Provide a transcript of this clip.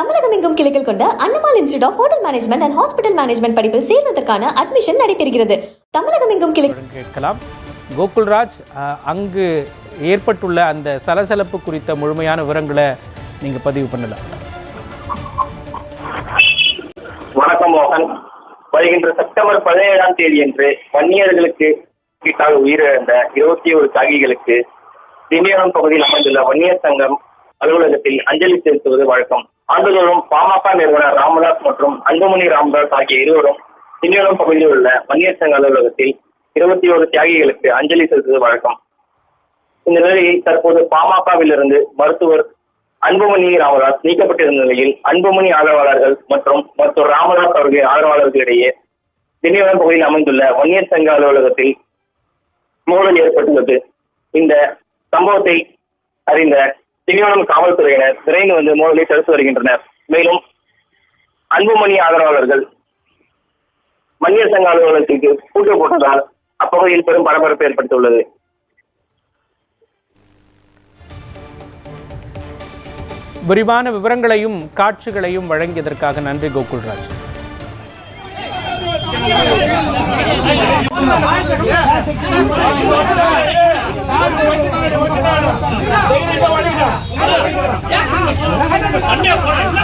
தமிழகம் எங்கும் கிளைகள் கொண்ட Annamal institute of hotel management and hospital management படிப்பில் சேர்வதற்கான அட்மிஷன் நடைபெறுகிறது. தமிழகம் எங்கும் கிளை கேட்கலாம். கோகுல்ராஜ் அங்கு ஏற்பட்டுள்ள அந்த சலசலப்பு குறித்த முழுமையான விவரங்களை நீங்கள் பதிவு பண்ணலாம். வணக்கம் மோகன். வருகின்ற செப்டம்பர் பதினேழாம் தேதியன்று வன்னியர்களுக்கு வீட்டால் உயிரிழந்த இருபத்தி ஒரு தியாகிகளுக்கு திண்டிவனம் பகுதியில் அமைந்துள்ள வன்னியர் சங்கம் அலுவலகத்தில் அஞ்சலி செலுத்துவது வழக்கம். ஆண்டுதோறும் பாமக நிறுவனர் ராமதாஸ் மற்றும் அன்புமணி ராமதாஸ் ஆகிய இருவரும் திண்டிவனம் பகுதியில் உள்ள வன்னியர் சங்க அலுவலகத்தில் இருபத்தி ஒரு தியாகிகளுக்கு அஞ்சலி செலுத்துவது வழக்கம். இந்த நிலையில் தற்போது பாமகவிலிருந்து மருத்துவர் அன்புமணி ராமதாஸ் நீக்கப்பட்டிருந்த நிலையில் அன்புமணி ஆதரவாளர்கள் மற்றும் மருத்துவர் ராமதாஸ் அவர்களின் ஆதரவாளர்களிடையே திண்டிவனம் பகுதியில் அமைந்துள்ள வன்னியர் சங்க அலுவலகத்தில் மோதல் ஏற்பட்டுள்ளது. இந்த சம்பவத்தை அறிந்த திண்டிவனம் காவல்துறையினர் விரைந்து வந்து மோதலை தடுத்து வருகின்றனர். மேலும் அன்புமணி ஆதரவாளர்கள் வன்னியர் சங்க அலுவலகத்திற்கு பூட்டு போட்டதால் அப்பகுதியில் பெரும் பரபரப்பு ஏற்பட்டுள்ளது விரிவான விவரங்களையும் காட்சிகளையும் வழங்கியதற்காக நன்றி கோகுல்ராஜ். 反面回来。